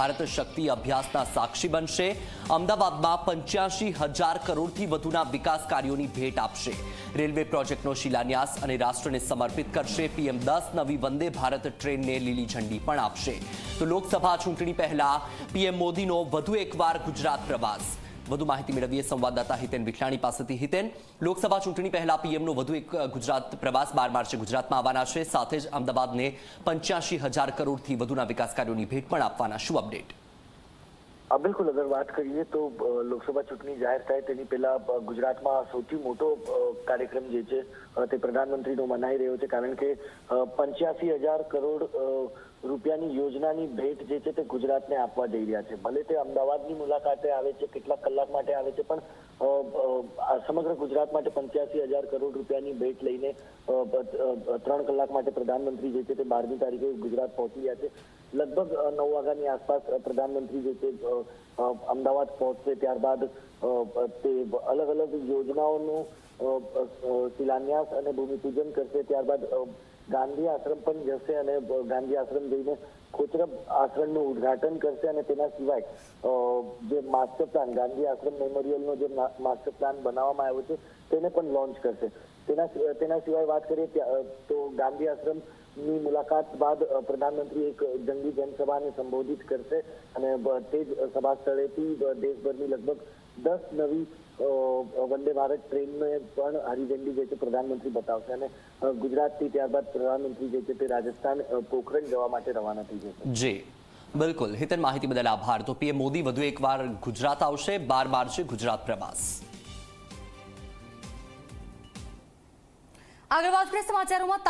ભારત શક્તિ અભ્યાસના સાક્ષી બનશે. અમદાવાદમાં પંચ્યાસી હજાર કરોડથી વધુના વિકાસ કાર્યોની ભેટ આપશે. રેલવે પ્રોજેક્ટનો શિલાન્યાસ અને રાષ્ટ્રને સમર્પિત કરશે. પીએમ દસ નવી વંદે ભારત ટ્રેનને લીલી ઝંડી પણ આપશે. તો લોકસભા ચૂંટણી પહેલા પીએમ મોદીનો વધુ એકવાર ગુજરાત પ્રવાસ. વધુ માહિતી મેળવીએ સંવાદદાતા હિતેન વિઠલાણી પાસેથી. હિતેન, લોકસભા ચૂંટણી પહેલા પીએમનો વધુ એક ગુજરાત પ્રવાસ બાર માર્ચે ગુજરાતમાં આવવાના છે. સાથે જ અમદાવાદને પંચ્યાસી હજાર કરોડથી વધુના વિકાસ કાર્યોની ભેટ પણ આપવાના શું અપડેટ? બિલકુલ અગર વાત કરીએ તો લોકસભા ચૂંટણી જાહેર થાય તેની પહેલા ગુજરાતમાં સૌથી મોટો કાર્યક્રમ જે છે તે પ્રધાનમંત્રીનો મનાઈ રહ્યો છે. કારણ કે પંચ્યાસી હજાર કરોડ રૂપિયાની યોજનાની ભેટ જે છે તે ગુજરાતને આપવા જઈ રહ્યા છે. ભલે તે અમદાવાદની મુલાકાતે આવે છે, કેટલાક કલાક માટે આવે છે, પણ આ સમગ્ર ગુજરાત માટે પંચ્યાસી હજાર કરોડ રૂપિયાની ભેટ લઈને ત્રણ કલાક માટે પ્રધાનમંત્રી જે છે તે બારમી તારીખે ગુજરાત પહોંચી રહ્યા છે. લગભગ નવ વાગ્યાની આસપાસ પ્રધાનમંત્રી જે છે અમદાવાદ પહોંચશે ત્યારબાદ તે અલગ અલગ યોજનાઓનું શિલાન્યાસ અને ભૂમિપૂજન કરશે. ત્યારબાદ ગાંધી આશ્રમ પણ જશે અને ગાંધી આશ્રમ જઈને કોચરબ આશ્રમનું ઉદ્ઘાટન કરશે અને તેના સિવાય જે માસ્ટર પ્લાન, ગાંધી આશ્રમ મેમોરિયલનો જે માસ્ટર પ્લાન બનાવવામાં આવ્યો છે, તેને પણ લોન્ચ કરશે. તેના તેના સિવાય વાત કરીએ તો ગાંધી આશ્રમ ની મુલાકાત બાદ પ્રધાનમંત્રી એક જંગી જનસભાને સંબોધિત કરશે અને તે જ સભા સ્થળેથી દેશભરની લગભગ દસ નવી વંદે ભારત ટ્રેનને પણ હરિઝંડી જે છે પ્રધાનમંત્રી બતાવશે અને ગુજરાતથી ત્યારબાદ પ્રધાનમંત્રી જે છે તે રાજસ્થાન પોખરણ જવા માટે રવાના થઈ જશે. જી. બિલકુલ. હિતન માહિતી બદલ આભાર. તો પીએમ મોદી વધુ એકવાર ગુજરાત આવશે. બાર માર્ચે ગુજરાત પ્રવાસ. આગળ વાત કરીએ સમાચારોમાં.